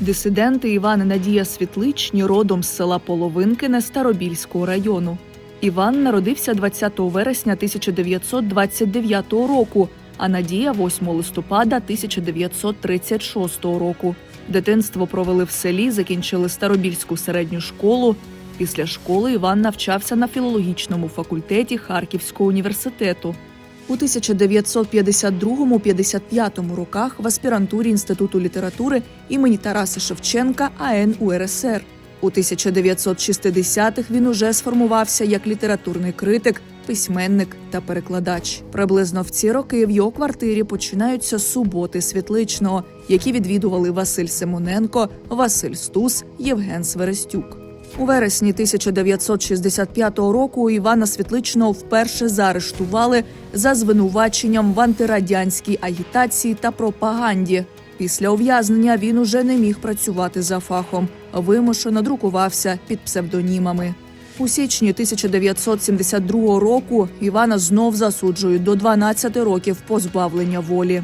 Дисиденти Іван і Надія Світличні родом з села Половинкине Старобільського району. Іван народився 20 вересня 1929 року, а Надія 8 листопада 1936 року. Дитинство провели в селі, закінчили Старобільську середню школу. Після школи Іван навчався на філологічному факультеті Харківського університету. У 1952-55 роках в аспірантурі Інституту літератури імені Тараса Шевченка АН УРСР. У 1960-х він уже сформувався як літературний критик, письменник та перекладач. Приблизно в ці роки в його квартирі починаються суботи світличного, які відвідували Василь Симоненко, Василь Стус, Євген Сверестюк. У вересні 1965 року Івана Світличного вперше заарештували за звинуваченням в антирадянській агітації та пропаганді. Після ув'язнення він уже не міг працювати за фахом, вимушено друкувався під псевдонімами. У січні 1972 року Івана знов засуджують до 12 років позбавлення волі.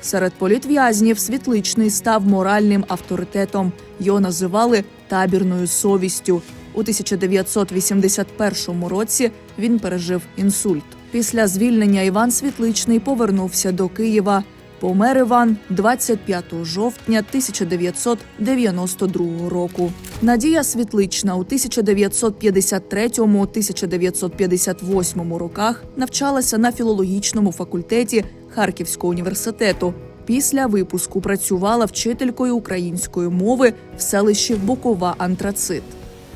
Серед політв'язнів Світличний став моральним авторитетом. Його називали табірною совістю. У 1981 році він пережив інсульт. Після звільнення Іван Світличний повернувся до Києва. Помер Іван 25 жовтня 1992 року. Надія Світлична у 1953-1958 роках навчалася на філологічному факультеті Харківського університету. Після випуску працювала вчителькою української мови в селищі Бокова Антрацит.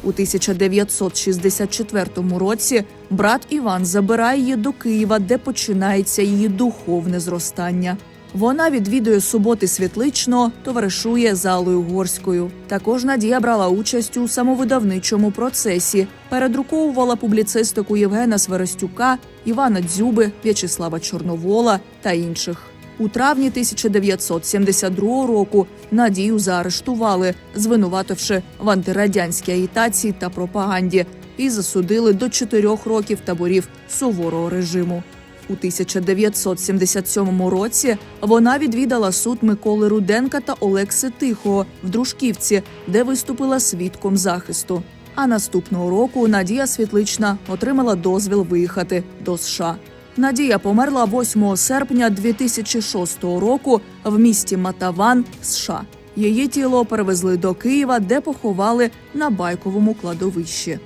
У 1964 році брат Іван забирає її до Києва, де починається її духовне зростання. Вона відвідує суботи світличного, товаришує з Аллою Горською. Також Надія брала участь у самовидавничому процесі, передруковувала публіцистику Євгена Сверостюка, Івана Дзюби, В'ячеслава Чорновола та інших. У травні 1972 року Надію заарештували, звинувативши в антирадянській агітації та пропаганді, і засудили до чотирьох років таборів суворого режиму. У 1977 році вона відвідала суд Миколи Руденка та Олекси Тихого в Дружківці, де виступила свідком захисту. А наступного року Надія Світлична отримала дозвіл виїхати до США. Надія померла 8 серпня 2006 року в місті Матаван, США. Її тіло перевезли до Києва, де поховали на байковому кладовищі.